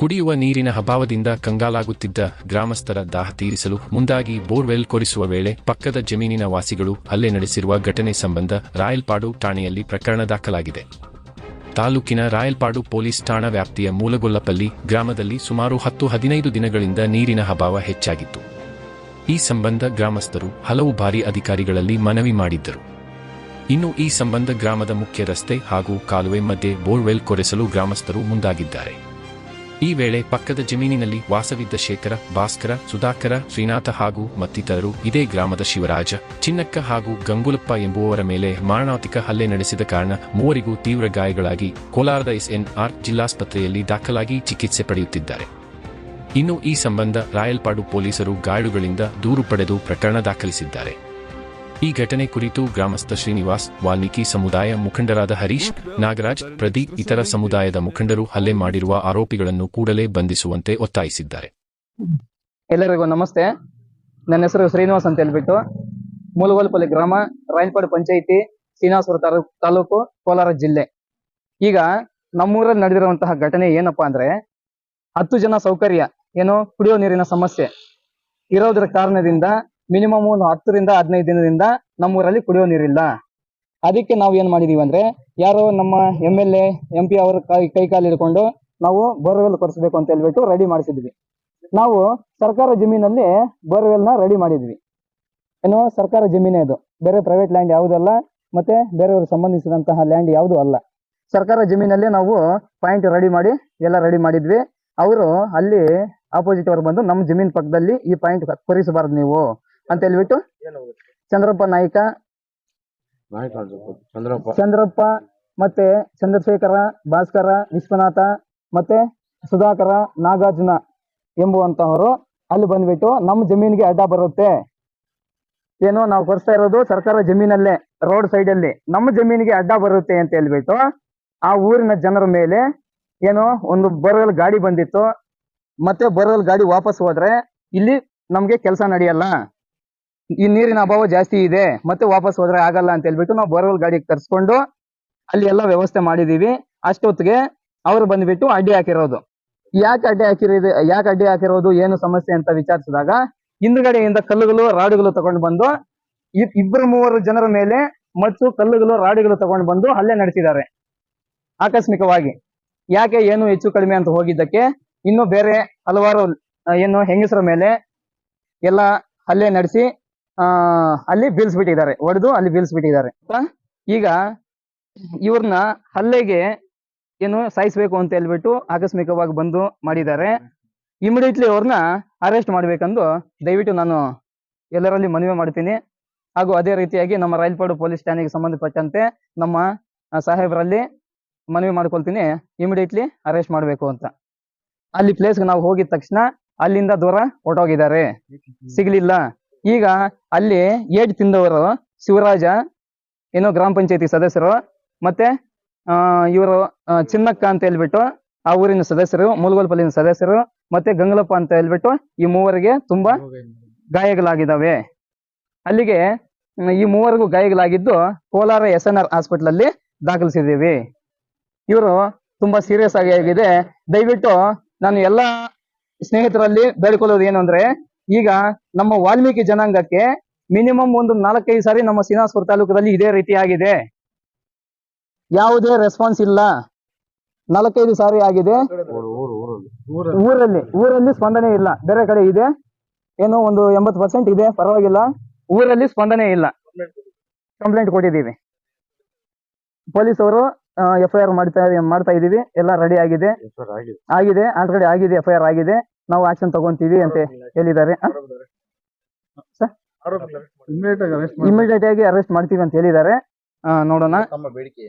ಕುಡಿಯುವ ನೀರಿನ ಅಭಾವದಿಂದ ಕಂಗಾಲಾಗುತ್ತಿದ್ದ ಗ್ರಾಮಸ್ಥರ ದಾಹ ತೀರಿಸಲು ಮುಂದಾಗಿ ಬೋರ್ವೆಲ್ ಕೊರಿಸುವ ವೇಳೆ ಪಕ್ಕದ ಜಮೀನಿನ ವಾಸಿಗಳು ಹಲ್ಲೆ ನಡೆಸಿರುವ ಘಟನೆ ಸಂಬಂಧ ರಾಯಲ್ಪಾಡು ಠಾಣೆಯಲ್ಲಿ ಪ್ರಕರಣ ದಾಖಲಾಗಿದೆ. ತಾಲೂಕಿನ ರಾಯಲ್ಪಾಡು ಪೊಲೀಸ್ ಠಾಣಾ ವ್ಯಾಪ್ತಿಯ ಮೂಲಗೊಲ್ಲಪಲ್ಲಿ ಗ್ರಾಮದಲ್ಲಿ ಸುಮಾರು ಹತ್ತು ಹದಿನೈದು ದಿನಗಳಿಂದ ನೀರಿನ ಅಭಾವ ಹೆಚ್ಚಾಗಿತ್ತು. ಈ ಸಂಬಂಧ ಗ್ರಾಮಸ್ಥರು ಹಲವು ಬಾರಿ ಅಧಿಕಾರಿಗಳಲ್ಲಿ ಮನವಿ ಮಾಡಿದ್ದರು. ಇನ್ನು ಈ ಸಂಬಂಧ ಗ್ರಾಮದ ಮುಖ್ಯ ರಸ್ತೆ ಹಾಗೂ ಕಾಲುವೆ ಮಧ್ಯೆ ಬೋರ್ವೆಲ್ ಕೊರೆಸಲು ಗ್ರಾಮಸ್ಥರು ಮುಂದಾಗಿದ್ದಾರೆ. ಈ ವೇಳೆ ಪಕ್ಕದ ಜಮೀನಿನಲ್ಲಿ ವಾಸವಿದ್ದ ಶೇಖರ, ಭಾಸ್ಕರ, ಸುಧಾಕರ, ಶ್ರೀನಾಥ ಹಾಗೂ ಮತ್ತಿತರರು ಇದೇ ಗ್ರಾಮದ ಶಿವರಾಜ, ಚಿನ್ನಕ್ಕ ಹಾಗೂ ಗಂಗುಲಪ್ಪ ಎಂಬುವವರ ಮೇಲೆ ಮಾರಣಾಂತಿಕ ಹಲ್ಲೆ ನಡೆಸಿದ ಕಾರಣ ಮೂವರಿಗೂ ತೀವ್ರ ಗಾಯಗಳಾಗಿ ಕೋಲಾರದ ಎಸ್ಎನ್ಆರ್ ಜಿಲ್ಲಾಸ್ಪತ್ರೆಯಲ್ಲಿ ದಾಖಲಾಗಿ ಚಿಕಿತ್ಸೆ ಪಡೆಯುತ್ತಿದ್ದಾರೆ. ಇನ್ನು ಈ ಸಂಬಂಧ ರಾಯಲ್ಪಾಡು ಪೊಲೀಸರು ಗಾಯಳುಗಳಿಂದ ದೂರು ಪಡೆದು ಪ್ರಕರಣ ದಾಖಲಿಸಿದ್ದಾರೆ. ಈ ಘಟನೆ ಕುರಿತು ಗ್ರಾಮಸ್ಥ ಶ್ರೀನಿವಾಸ್, ವಾಲ್ಮೀಕಿ ಸಮುದಾಯ ಮುಖಂಡರಾದ ಹರೀಶ್, ನಾಗರಾಜ್, ಪ್ರದೀಪ್ ಇತರ ಸಮುದಾಯದ ಮುಖಂಡರು ಹಲ್ಲೆ ಮಾಡಿರುವ ಆರೋಪಿಗಳನ್ನು ಕೂಡಲೇ ಬಂಧಿಸುವಂತೆ ಒತ್ತಾಯಿಸಿದ್ದಾರೆ. ಎಲ್ಲರಿಗೂ ನಮಸ್ತೆ. ನನ್ನ ಹೆಸರು ಶ್ರೀನಿವಾಸ್ ಅಂತ ಹೇಳ್ಬಿಟ್ಟು ಮೂಲಗೋಲ್ಪಲ್ಲಿ ಗ್ರಾಮ ರಾಯಲ್ಪಾಡು ಪಂಚಾಯಿತಿ ಶ್ರೀನಿವಾಸಪುರ ತಾಲೂಕು ತಾಲೂಕು, ಕೋಲಾರ ಜಿಲ್ಲೆ. ಈಗ ನಮ್ಮೂರಲ್ಲಿ ನಡೆದಿರುವಂತಹ ಘಟನೆ ಏನಪ್ಪಾ ಅಂದ್ರೆ ಹತ್ತು ಜನ ಸೌಕರ್ಯ, ಏನು ಕುಡಿಯೋ ನೀರಿನ ಸಮಸ್ಯೆ ಇರೋದ್ರ ಕಾರಣದಿಂದ ಮಿನಿಮಮ್ ಒಂದು ಹತ್ತರಿಂದ ಹದಿನೈದು ದಿನದಿಂದ ನಮ್ಮೂರಲ್ಲಿ ಕುಡಿಯೋ ನೀರಿಲ್ಲ. ಅದಕ್ಕೆ ನಾವು ಏನು ಮಾಡಿದೀವಿ ಅಂದ್ರೆ, ಯಾರೋ ನಮ್ಮ M L A M P ಅವರ ಕೈ ಕೈ ಕಾಲು ಹಿಡ್ಕೊಂಡು ನಾವು ಬೋರ್ವೆಲ್ ಕೊಡಿಸ್ಬೇಕು ಅಂತ ಹೇಳ್ಬಿಟ್ಟು ರೆಡಿ ಮಾಡಿಸಿದ್ವಿ. ನಾವು ಸರ್ಕಾರ ಜಮೀನಲ್ಲಿ ಬೋರ್ವೆಲ್ನ ರೆಡಿ ಮಾಡಿದ್ವಿ. ಏನು ಸರ್ಕಾರ ಜಮೀನೇ ಅದು. ಬೇರೆ ಪ್ರೈವೇಟ್ ಲ್ಯಾಂಡ್ ಯಾವುದಲ್ಲ ಮತ್ತೆ ಬೇರೆಯವ್ರಿಗೆ ಸಂಬಂಧಿಸಿದಂತಹ ಲ್ಯಾಂಡ್ ಯಾವುದೂ ಅಲ್ಲ. ಸರ್ಕಾರ ಜಮೀನಲ್ಲಿ ನಾವು ಪಾಯಿಂಟ್ ರೆಡಿ ಮಾಡಿ, ಎಲ್ಲ ರೆಡಿ ಮಾಡಿದ್ವಿ. ಅವರು ಅಲ್ಲಿ ಆಪೋಸಿಟ್ ಅವ್ರು ಬಂದು ನಮ್ಮ ಜಮೀನ್ ಪಕ್ಕದಲ್ಲಿ ಈ ಪಾಯಿಂಟ್ ಕೊರಿಸಬಾರ್ದು ನೀವು. ಅಂತ ಹೇಳ್ಬಿಟ್ಟು ಚಂದ್ರಪ್ಪ ನಾಯ್ಕ ಚಂದ್ರಪ್ಪ ಚಂದ್ರಪ್ಪ ಮತ್ತೆ ಚಂದ್ರಶೇಖರ ಭಾಸ್ಕರ ವಿಶ್ವನಾಥ ಮತ್ತೆ ಸುಧಾಕರ ನಾಗಾರ್ಜುನ ಎಂಬುವಂತಹವರು ಅಲ್ಲಿ ಬಂದ್ಬಿಟ್ಟು ನಮ್ಮ ಜಮೀನಿಗೆ ಅಡ್ಡ ಬರುತ್ತೆ. ಏನೋ ನಾವು ಕೊಡ್ಸ್ತಾ ಇರೋದು ಸರ್ಕಾರ ಜಮೀನಲ್ಲೇ ರೋಡ್ ಸೈಡ್ ಅಲ್ಲಿ ನಮ್ಮ ಜಮೀನಿಗೆ ಅಡ್ಡ ಬರುತ್ತೆ ಅಂತ ಹೇಳ್ಬಿಟ್ಟು ಆ ಊರಿನ ಜನರ ಮೇಲೆ ಏನೋ ಒಂದು ಬರಲ್ ಗಾಡಿ ಬಂದಿತ್ತು. ಮತ್ತೆ ಬರಲ್ ಗಾಡಿ ವಾಪಸ್ ಹೋದ್ರೆ ಇಲ್ಲಿ ನಮ್ಗೆ ಕೆಲಸ ನಡೆಯಲ್ಲ. ಈ ನೀರಿನ ಅಭಾವ ಜಾಸ್ತಿ ಇದೆ, ಮತ್ತೆ ವಾಪಸ್ ಹೋದ್ರೆ ಆಗಲ್ಲ ಅಂತ ಹೇಳ್ಬಿಟ್ಟು ನಾವು ಬೋರ್ವೆಲ್ ಗಾಡಿ ತರಿಸ್ಕೊಂಡು ಅಲ್ಲಿ ಎಲ್ಲ ವ್ಯವಸ್ಥೆ ಮಾಡಿದೀವಿ. ಅಷ್ಟೊತ್ತಿಗೆ ಅವ್ರು ಬಂದ್ಬಿಟ್ಟು ಅಡ್ಡಿ ಹಾಕಿರೋದು. ಯಾಕೆ ಅಡ್ಡಿ ಹಾಕಿರೋದು, ಯಾಕೆ ಅಡ್ಡಿ ಹಾಕಿರೋದು, ಏನು ಸಮಸ್ಯೆ ಅಂತ ವಿಚಾರಿಸಿದಾಗ ಹಿಂದ್ಗಡೆಯಿಂದ ಕಲ್ಲುಗಳು, ರಾಡುಗಳು ತಗೊಂಡು ಬಂದು ಇಬ್ಬರು ಮೂವರು ಜನರ ಮೇಲೆ ಮತ್ತು ಕಲ್ಲುಗಳು, ರಾಡುಗಳು ತಗೊಂಡು ಬಂದು ಹಲ್ಲೆ ನಡೆಸಿದ್ದಾರೆ. ಆಕಸ್ಮಿಕವಾಗಿ. ಯಾಕೆ ಏನು ಹೆಚ್ಚು ಕಡಿಮೆ ಅಂತ ಹೋಗಿದ್ದಕ್ಕೆ ಇನ್ನು ಬೇರೆ ಹಲವಾರು, ಏನು ಹೆಂಗಸರ ಮೇಲೆ ಎಲ್ಲ ಹಲ್ಲೆ ನಡೆಸಿ ಅಲ್ಲಿ ಬೀಳ್ಸ್ಬಿಟ್ಟಿದ್ದಾರೆ. ಹೊಡೆದು ಅಲ್ಲಿ ಬೀಳ್ಸ್ ಬಿಟ್ಟಿದ್ದಾರೆ ಈಗ ಇವ್ರನ್ನ ಹಲ್ಲೆಗೆ ಏನು ಸಾಯಿಸ್ಬೇಕು ಅಂತ ಹೇಳ್ಬಿಟ್ಟು ಆಕಸ್ಮಿಕವಾಗಿ ಬಂದು ಮಾಡಿದ್ದಾರೆ. ಇಮಿಡಿಯೇಟ್ಲಿ ಅವ್ರನ್ನ ಅರೆಸ್ಟ್ ಮಾಡ್ಬೇಕಂದು ದಯವಿಟ್ಟು ನಾನು ಎಲ್ಲರಲ್ಲಿ ಮನವಿ ಮಾಡ್ತೀನಿ. ಹಾಗೂ ಅದೇ ರೀತಿಯಾಗಿ ನಮ್ಮ ರೈಲ್ಪಾಡು ಪೊಲೀಸ್ ಠಾಣೆಗೆ ಸಂಬಂಧಪಟ್ಟಂತೆ ನಮ್ಮ ಸಾಹೇಬರಲ್ಲಿ ಮನವಿ ಮಾಡ್ಕೊಳ್ತೀನಿ. ಇಮಿಡಿಯೇಟ್ಲಿ ಅರೆಸ್ಟ್ ಮಾಡಬೇಕು ಅಂತ. ಅಲ್ಲಿ ಪ್ಲೇಸ್ಗೆ ನಾವು ಹೋಗಿದ ತಕ್ಷಣ ಅಲ್ಲಿಂದ ದೂರ ಹೊರಟೋಗಿದ್ದಾರೆ. ಸಿಗ್ಲಿಲ್ಲ. ಈಗ ಅಲ್ಲಿ ಏಡ್ ತಿಂದವರು ಶಿವರಾಜ ಏನೋ ಗ್ರಾಮ ಪಂಚಾಯತಿ ಸದಸ್ಯರು ಮತ್ತೆ ಇವರು ಚಿನ್ನಕ್ಕ ಅಂತ ಹೇಳ್ಬಿಟ್ಟು ಆ ಊರಿನ ಸದಸ್ಯರು ಮುಲ್ಗೋಲ್ಪಲ್ಲಿನ ಸದಸ್ಯರು ಮತ್ತೆ ಗಂಗಲಪ್ಪ ಅಂತ ಹೇಳ್ಬಿಟ್ಟು ಈ ಮೂವರಿಗೆ ತುಂಬಾ ಗಾಯಗಳಾಗಿದ್ದಾವೆ. ಅಲ್ಲಿಗೆ ಈ ಮೂವರಿಗೂ ಗಾಯಗಳಾಗಿದ್ದು Kolar S N R hospital ಅಲ್ಲಿ ದಾಖಲಿಸಿದ್ದೀವಿ. ಇವರು ತುಂಬಾ ಸೀರಿಯಸ್ ಆಗಿ ಆಗಿದೆ. ದಯವಿಟ್ಟು ನಾನು ಎಲ್ಲಾ ಸ್ನೇಹಿತರಲ್ಲಿ ಬೇಡ್ಕೊಳ್ಳೋದು ಏನು ಅಂದ್ರೆ ಈಗ ನಮ್ಮ ವಾಲ್ಮೀಕಿ ಜನಾಂಗಕ್ಕೆ ಮಿನಿಮಮ್ ಒಂದು ನಾಲ್ಕೈದು ಸಾರಿ ನಮ್ಮ ಸಿನಾಸ್ಪುರ ತಾಲೂಕದಲ್ಲಿ ಇದೇ ರೀತಿ ಆಗಿದೆ. ಯಾವುದೇ ರೆಸ್ಪಾನ್ಸ್ ಇಲ್ಲ. ನಾಲ್ಕೈದು ಸಾರಿ ಆಗಿದೆ. ಊರಲ್ಲಿ ಊರಲ್ಲಿ ಸ್ಪಂದನೆ ಇಲ್ಲ. ಬೇರೆ ಕಡೆ ಇದೆ. ಏನೋ ಒಂದು ಎಂಬತ್ತು ಪರ್ಸೆಂಟ್ ಇದೆ. ಪರವಾಗಿಲ್ಲ. ಊರಲ್ಲಿ ಸ್ಪಂದನೆ ಇಲ್ಲ. ಕಂಪ್ಲೇಂಟ್ ಕೊಟ್ಟಿದ್ದೀವಿ. ಪೊಲೀಸ್ ಅವರು ಎಫ್ ಐ ಆರ್ ಮಾಡ್ತಾ ಮಾಡ್ತಾ ಇದೀವಿ ಎಲ್ಲ ರೆಡಿ ಆಗಿದೆ. ಆಗಿದೆ. ಆಲ್ರೆಡಿ ಆಗಿದೆ ಎಫ್ ಐ ಆರ್ ಆಗಿದೆ. ನಾವು ಆಕ್ಷನ್ ತಗೊಂತೀವಿ ಅಂತ ಹೇಳಿದ್ದಾರೆ. ಇಮಿಡಿಯೇಟ್ ಆಗಿ ಅರೆಸ್ಟ್ ಮಾಡ್ತೀವಿ. ಅಂತ ಹೇಳಿದ್ದಾರೆ. ನೋಡೋಣ. ತಮ್ಮ ಬೇಡಿಕೆ?